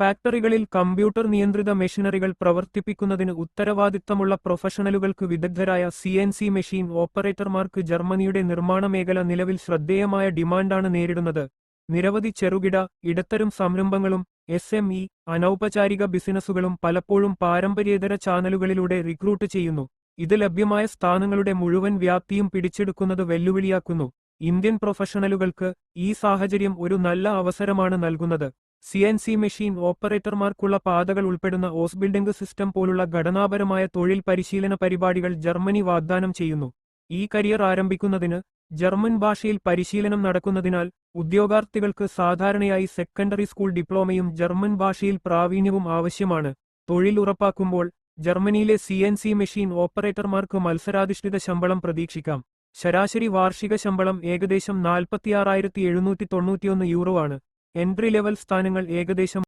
ഫാക്ടറികളിൽ computer നിയന്ത്രിത മെഷീനറികൾ പ്രവർത്തിപ്പിക്കുന്നതിന് ഉത്തരവാദിത്തമുള്ള പ്രൊഫഷണലുകൾക്ക് വിദഗ്ധരായ സി എൻ സി മെഷീൻ ഓപ്പറേറ്റർമാർക്ക് ജർമ്മനിയുടെ നിർമ്മാണ മേഖല നിലവിൽ ശ്രദ്ധേയമായ ഡിമാൻഡാണ് നേരിടുന്നത്. നിരവധി ചെറുകിട ഇടത്തരം സംരംഭങ്ങളും എസ് എം ഇ അനൗപചാരിക ബിസിനസ്സുകളും പലപ്പോഴും പാരമ്പര്യേതര ചാനലുകളിലൂടെ റിക്രൂട്ട് ചെയ്യുന്നു. ഇത് ലഭ്യമായ സ്ഥാനങ്ങളുടെ മുഴുവൻ വ്യാപ്തിയും പിടിച്ചെടുക്കുന്നത് വെല്ലുവിളിയാക്കുന്നു. ഇന്ത്യൻ പ്രൊഫഷണലുകൾക്ക് ഈ സാഹചര്യം ഒരു നല്ല അവസരമാണ് നൽകുന്നത്. സി എൻ സി മെഷീൻ ഓപ്പറേറ്റർമാർക്കുള്ള പാതകൾ ഉൾപ്പെടുന്ന ഓസ് ബിൽഡിംഗ് സിസ്റ്റം പോലുള്ള ഘടനാപരമായ തൊഴിൽ പരിശീലന പരിപാടികൾ ജർമ്മനി വാഗ്ദാനം ചെയ്യുന്നു. ഈ കരിയർ ആരംഭിക്കുന്നതിന് ജർമ്മൻ ഭാഷയിൽ പരിശീലനം നടക്കുന്നതിനാൽ ഉദ്യോഗാർത്ഥികൾക്ക് സാധാരണയായി സെക്കൻഡറി സ്കൂൾ ഡിപ്ലോമയും ജർമ്മൻ ഭാഷയിൽ പ്രാവീണ്യവും ആവശ്യമാണ്. തൊഴിൽ ഉറപ്പാക്കുമ്പോൾ ജർമ്മനിയിലെ സി എൻ സി മെഷീൻ ഓപ്പറേറ്റർമാർക്ക് മത്സരാധിഷ്ഠിത ശമ്പളം പ്രതീക്ഷിക്കാം. ശരാശരി വാർഷിക ശമ്പളം ഏകദേശം നാൽപ്പത്തിയാറായിരത്തി എഴുന്നൂറ്റി തൊണ്ണൂറ്റിയൊന്ന് യൂറോ ആണ്. എൻട്രി ലെവൽ സ്ഥാനങ്ങൾ ഏകദേശം